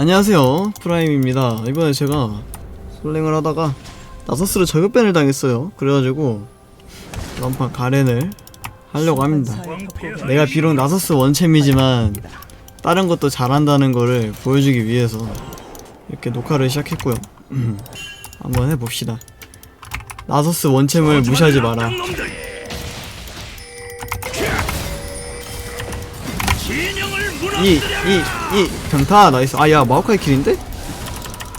안녕하세요. 프라임입니다. 이번에 제가 솔랭을 하다가 나서스를 저격밴을 당했어요. 그래가지고 이번판 가렌을 하려고 합니다. 내가 비록 나서스 원챔이지만 다른 것도 잘한다는 거를 보여주기 위해서 이렇게 녹화를 시작했고요. 한번 해봅시다. 나서스 원챔을 무시하지 마라 이, 이. 이 평타 나이스 아야 마오카이 킬인데?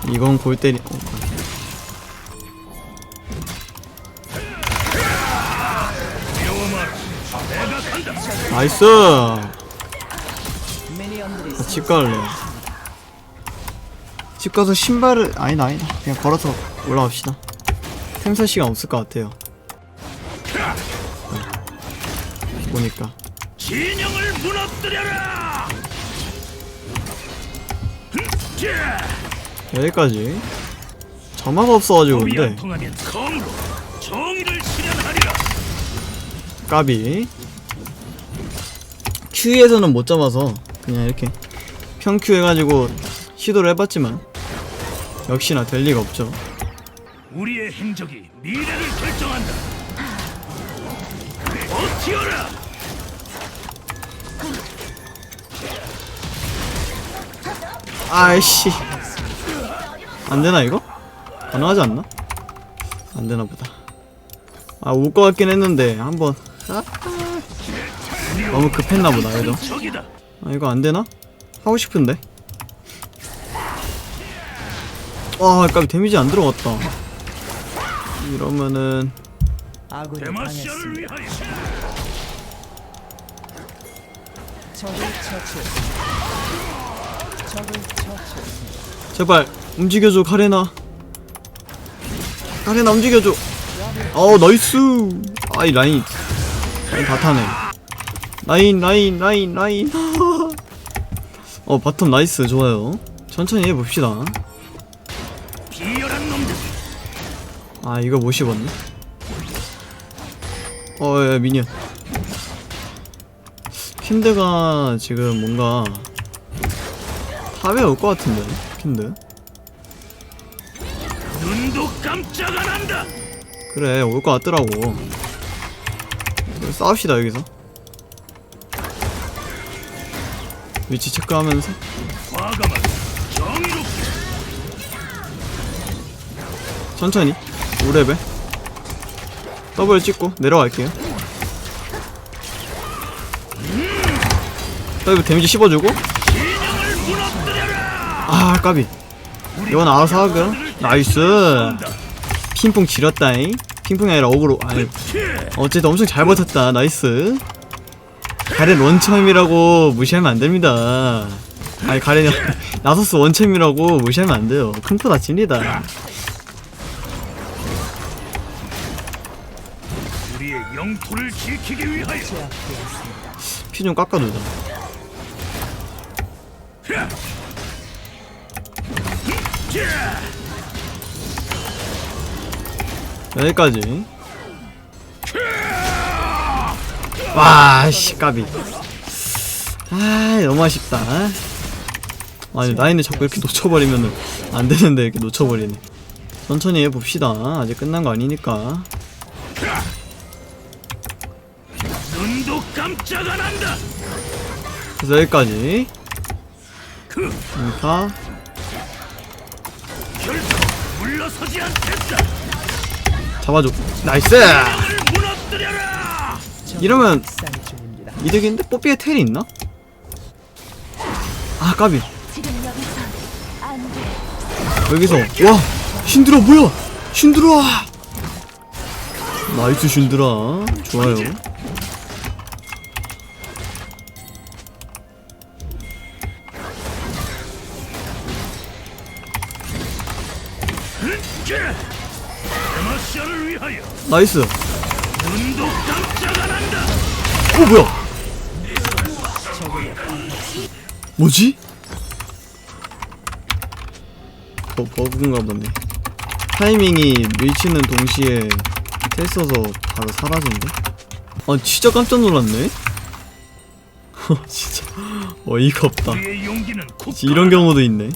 이건 골 때리 어. 나이스 아, 집 갈래 집 가서 신발을 아니다 아니다 그냥 걸어서 올라갑시다 템살 시간 없을 것 같아요 네. 보니까 진영을 무너뜨려라. 자, 여기까지 점화가 없어가지고 근데 통하면 검으로 정의를 실현하리라. 까비 Q에서는 못 잡아서 그냥 이렇게 평큐 해가지고 시도를 해봤지만 역시나 될 리가 없죠 우리의 행적이 미래를 결정한다. 버티어라. 아이씨 안되나 이거? 가능하지 않나? 안되나 보다 아 올 것 같긴 했는데 한번 아, 너무 급했나 보다 적이다. 아 이거 안되나? 하고 싶은데 와 아까 데미지 안 들어갔다 이러면은 아군이 당했습니다. 위하여. 적을 처치 제발 움직여줘 카레나. 카레나 움직여줘. 어 나이스. 아이 라인. 라인 다 타네. 라인 라인 라인 라인. 어 바텀 나이스. 좋아요. 천천히 해봅시다. 아 이거 못 씹었네. 어야 미니언. 킨드가 지금 뭔가 탑에 올것 같은데 킨드 눈도 깜짝 안 한다. 그래 올 것 같더라고. 그래, 싸웁시다 여기서. 위치 체크하면서. 과감하게 정의롭게. 천천히. 5레벨. 더블 찍고 내려갈게요. 더블 데미지 씹어주고. 아 까비. 이건 알아서 하고요 나이스. 핑퐁 지렸다잉. 핑퐁이 아니라 어그로. 아니 어쨌든 엄청 잘 버텼다. 나이스. 가렌 원챔이라고 무시하면 안됩니다. 아니 가렌이 나서스 원챔이라고 무시하면 안돼요. 큰코 다칩니다. 피 좀 깎아두자 자, 여기까지. 와씨 까비. 아 너무 아쉽다. 아니 라인을 자꾸 이렇게 놓쳐버리면은 안되는데 이렇게 놓쳐버리네. 천천히 해봅시다. 아직 끝난 거 아니니까. 눈도 깜짝 안 한다. 그래서 여기까지. 그 인파 결코 물러서지 않겠다. 잡아줘 나이스. 이러면. 이득인데 뽀삐에 텔이 있나? 아 까비. 여기서 와 신드라 뭐야 신드라 나이스 신드라 좋아요 나이스. 어 뭐야? 뭐지? 버, 버그인가 보네. 타이밍이 밀치는 동시에 텔 써서 바로 사라진대 아 진짜 깜짝 놀랐네? 진짜. 어이가 없다. 이런 경우도 있네.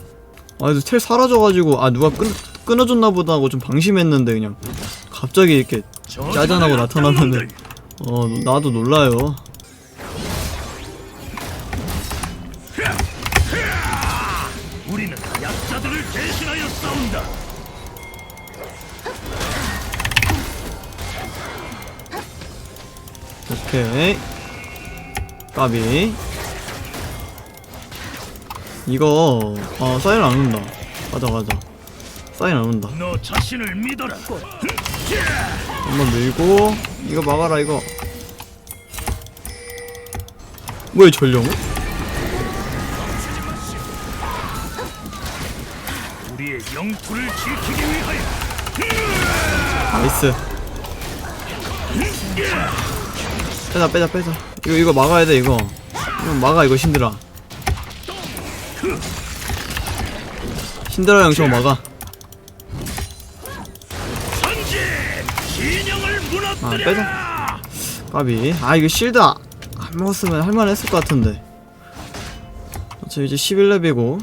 아 그래도 텔 사라져가지고 아 누가 끊, 끊어줬나 보다 하고 좀 방심했는데 그냥 갑자기 이렇게 짜잔하고 나타나면은 어 나도 놀라요. 우리는 약자들을 대신하여 싸운다. 오케이. 까비. 이거 아 사인 안 온다. 가자 가자 사인 안 온다. 너 자신을 믿어라. 한번 밀고 이거 막아라 이거. 뭐야 전령은? 우리의 영토를 지키기 위하여. 나이스. 빼자 빼자 빼자. 이거 이거 막아야 돼 이거. 이거 막아 이거 신드라 신드라 형저 막아 아. 빼자. 까비. 아 이거 실드 아- 안 먹었으면 할만했을 것 같은데. 어차피 이제 11렙이고.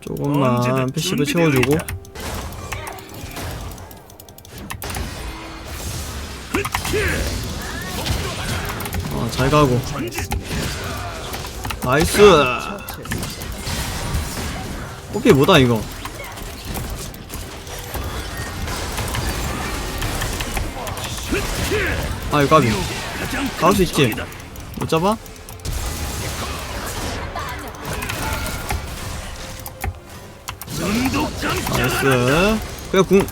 조금만 패시브 채워주고. 아, 잘 가고. 나이스! 뽀삐 뭐다 이거 아 이거 까비. 가올 수큰 있지? 못 잡아? 나이스 그냥 궁.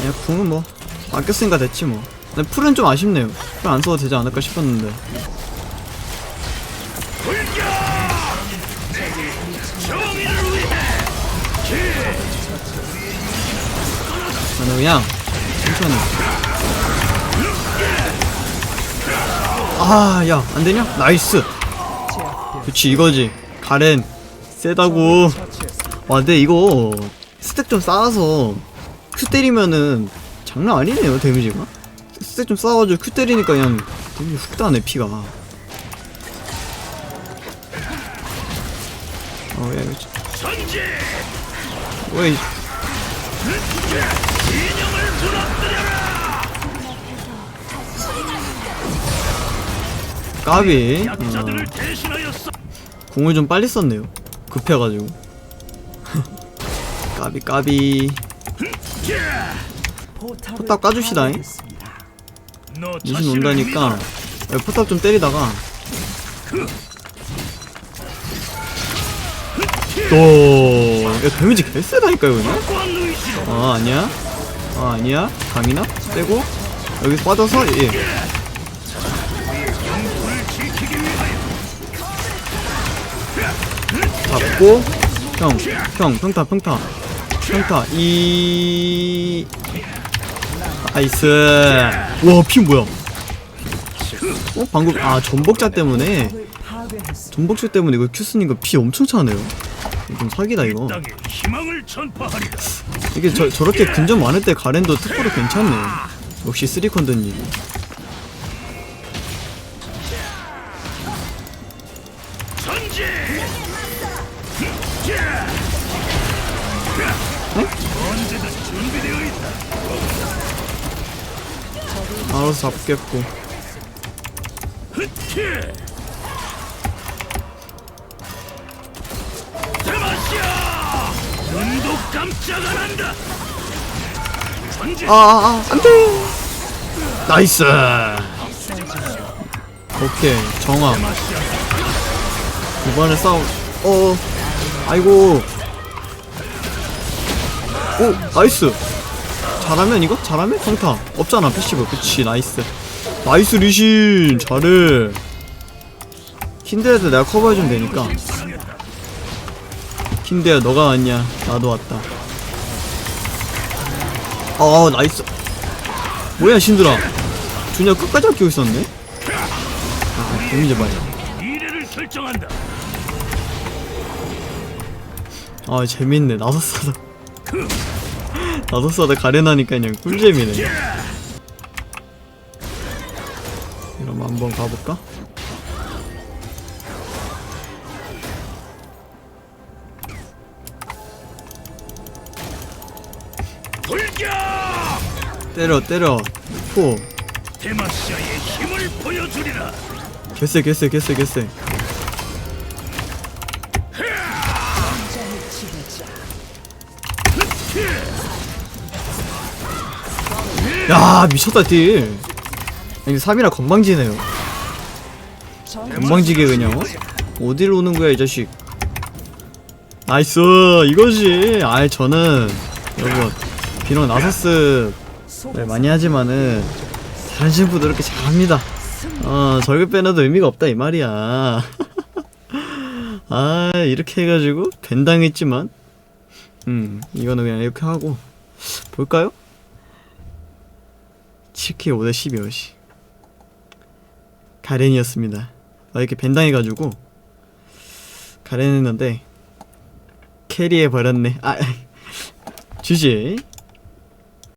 아니 궁은 뭐 아꼈으니까 됐지 뭐. 근데 풀은 좀 아쉽네요. 풀 안 써도 되지 않을까 싶었는데. 저는 그냥 천천히 아 야 안 되냐? 나이스. 그치 이거지. 가렌 세다고. 와 근데 이거 스택 좀 쌓아서 큐 때리면은 장난 아니네요 데미지가. 스택 좀 쌓아가지고 큐 때리니까 그냥 데미지 훅 다네 피가. 어 야 이거 진- 전진 왜 까비. 어. 공을 좀 빨리 썼네요. 급해가지고. 까비 까비. 포탑 까줍시다잉. 자신을 온다니까. 야, 포탑 좀 때리다가. 또 야, 데미지 개쎄다니까요 그냥? 아 아니야? 아 아니야? 강이나? 빼고? 여기서 빠져서? 예 잡고 형 형 평타 평타. 평타 이 나이스. 와 피 뭐야? 어 방금 아 전복자 때문에. 전복자 때문에 이거 큐 쓰니까 피 엄청 차네요. 이거 좀 사기다 이거. 이게 저, 저렇게 근접 많을 때 가렌도 특보로 괜찮네. 역시 쓰리컨드님 알아서 잡겠고! 눈도 깜짝 안 한다. 아아아 안돼 나이스 오케이 정함. 이번에 싸움 어 아이고 오 나이스 잘하면 이거? 잘하면? 평타. 없잖아 패시브. 그치 나이스. 나이스 리신. 잘해. 킨데드 내가 커버해주면 되니까. 킨데야 너가 왔냐? 나도 왔다. 아 나이스. 뭐야 신들아. 준야 끝까지 아끼고 있었네? 아 미래를 결정한다. 아 재밌네. 써 다섯 사다 가려나니까 그냥 꿀잼이네. 이러면 한번 가볼까? 때려 때려. 포 개쎄 개쎄 개쎄 개쎄. 야 미쳤다 딜. 이게 3이라 건방지네요. 건방지게 그냥. 어딜 오는 거야 이 자식? 나이스! 이거지! 아이 저는 여러분 비록 나서스 네, 많이 하지만은 다른 친구도 이렇게 잘합니다. 어 절급 빼놔도 의미가 없다 이 말이야. 아 이렇게 해가지고 벤당했지만 음 이거는 그냥 이렇게 하고 볼까요? 7K 5대 12여시 가렌이었습니다. 아 이렇게 벤당해가지고 가렌 했는데 캐리해 버렸네. 아 주지